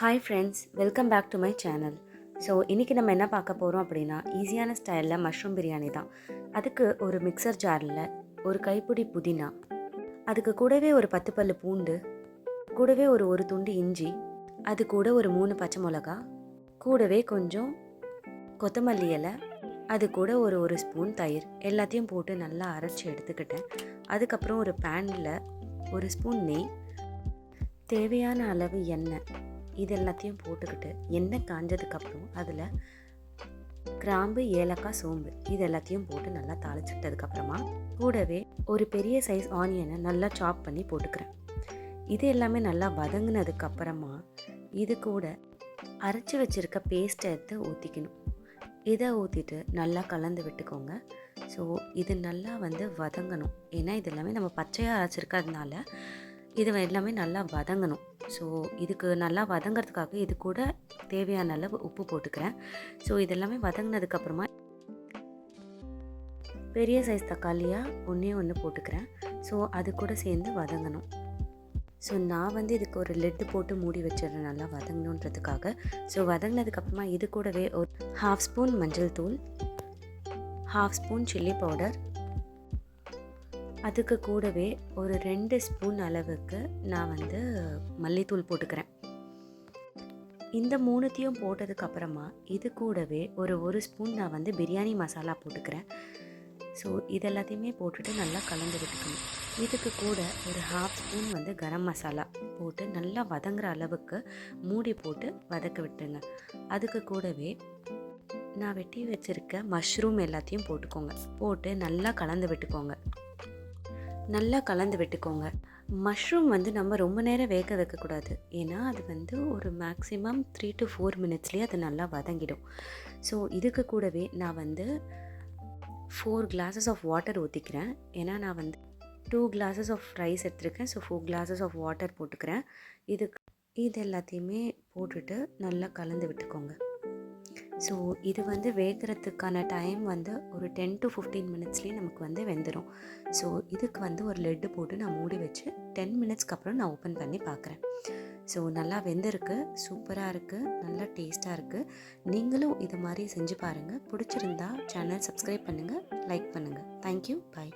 Hi friends welcome back to my channel so இன்றைக்கி நம்ம என்ன பார்க்க போகிறோம் அப்படின்னா ஈஸியான ஸ்டைலில் மஷ்ரூம் பிரியாணி தான். அதுக்கு ஒரு மிக்சர் ஜாரில் ஒரு கைப்பிடி புதினா அதுக்கு கூடவே ஒரு பத்து பல்லு பூண்டு கூடவே ஒரு ஒரு துண்டு இஞ்சி அது கூட ஒரு மூணு பச்சை மிளகா கூடவே கொஞ்சம் கொத்தமல்லி இலை அது கூட ஒரு ஒரு ஸ்பூன் தயிர் எல்லாத்தையும் போட்டு நல்லா அரைச்சி எடுத்துக்கிட்டேன். அதுக்கப்புறம் ஒரு பேனில் ஒரு ஸ்பூன் நெய் தேவையான அளவு எண்ணெய் இது எல்லாத்தையும் போட்டுக்கிட்டு எண்ணெய் காஞ்சதுக்கப்புறம் அதில் கிராம்பு ஏலக்காய் சோம்பு இது எல்லாத்தையும் போட்டு நல்லா தாளிச்சிட்டதுக்கப்புறமா கூடவே ஒரு பெரிய சைஸ் ஆனியனை நல்லா சாப் பண்ணி போட்டுக்கிறேன். இது எல்லாமே நல்லா வதங்கினதுக்கப்புறமா இது கூட அரைச்சி வச்சுருக்க பேஸ்ட்டை எடுத்து ஊற்றிக்கணும் இதை ஊற்றிட்டு நல்லா கலந்து விட்டுக்கோங்க. ஸோ இது நல்லா வந்து வதங்கணும். ஏன்னா இது எல்லாமே நம்ம பச்சையாக அரைச்சிருக்கிறதுனால இது எல்லாமே நல்லா வதங்கணும். ஸோ இதுக்கு நல்லா வதங்கிறதுக்காக இது கூட தேவையான அளவு உப்பு போட்டுக்கிறேன். ஸோ இதெல்லாமே வதங்கினதுக்கப்புறமா பெரிய சைஸ் தக்காளியாக ஒன்றே ஒன்று போட்டுக்கிறேன். ஸோ அது கூட சேர்ந்து வதங்கணும். ஸோ நான் வந்து இதுக்கு ஒரு லெட்டு போட்டு மூடி வச்சிடுறேன். நல்லா வதங்கணுன்றதுக்காக. ஸோ வதங்கினதுக்கப்புறமா இது கூடவே ஒரு ஹாஃப் ஸ்பூன் மஞ்சள் தூள் ஹாஃப் ஸ்பூன் சில்லி பவுடர் அதுக்கு கூடவே ஒரு ரெண்டு ஸ்பூன் அளவுக்கு நான் வந்து மல்லித்தூள் போட்டுக்கிறேன். இந்த மூணுத்தையும் போட்டதுக்கப்புறமா இது கூடவே ஒரு ஒரு ஸ்பூன் நான் வந்து பிரியாணி மசாலா போட்டுக்கிறேன். ஸோ இது எல்லாத்தையுமே போட்டுட்டு நல்லா கலந்து விட்டுக்கணும். இதுக்கு கூட ஒரு ஹாஃப் ஸ்பூன் வந்து கரம் மசாலா போட்டு நல்லா வதங்குற அளவுக்கு மூடி போட்டு வதக்க விட்டுருங்க. அதுக்கு கூடவே நான் வெட்டி வச்சுருக்க மஷ்ரூம் எல்லாத்தையும் போட்டுக்கோங்க. போட்டு நல்லா கலந்து விட்டுக்கோங்க. நல்லா கலந்து விட்டுக்கோங்க. மஷ்ரூம் வந்து நம்ம ரொம்ப நேரம் வேக வைக்கக்கூடாது. ஏன்னா அது வந்து ஒரு மேக்ஸிமம் த்ரீ டு ஃபோர் மினிட்ஸ்லேயே அது நல்லா வதங்கிடும். ஸோ இதுக்கு கூடவே நான் வந்து ஃபோர் கிளாஸஸ் ஆஃப் வாட்டர் ஊற்றிக்கிறேன் ஏன்னா நான் வந்து டூ கிளாஸஸ் ஆஃப் ரைஸ் எடுத்துருக்கேன். So four glasses of water போட்டுக்கிறேன். இதுக்கு இது எல்லாத்தையுமே போட்டுட்டு நல்லா கலந்து விட்டுக்கோங்க. ஸோ இது வந்து வேகிறதுக்கான டைம் வந்து ஒரு டென் டு ஃபிஃப்டீன் மினிட்ஸ்லேயே நமக்கு வந்து வெந்துடும் ஸோ இதுக்கு வந்து ஒரு லெட்டு போட்டு நான் மூடி வச்சு டென் மினிட்ஸ்க்கு அப்புறம் நான் ஓப்பன் பண்ணி பார்க்குறேன் ஸோ நல்லா வெந்திருக்கு சூப்பராக இருக்குது நல்லா டேஸ்ட்டாக இருக்குது நீங்களும் இது மாதிரி செஞ்சு பாருங்கள் பிடிச்சிருந்தா சேனல் சப்ஸ்கிரைப் பண்ணுங்கள் லைக் பண்ணுங்கள் தேங்க்யூ பாய்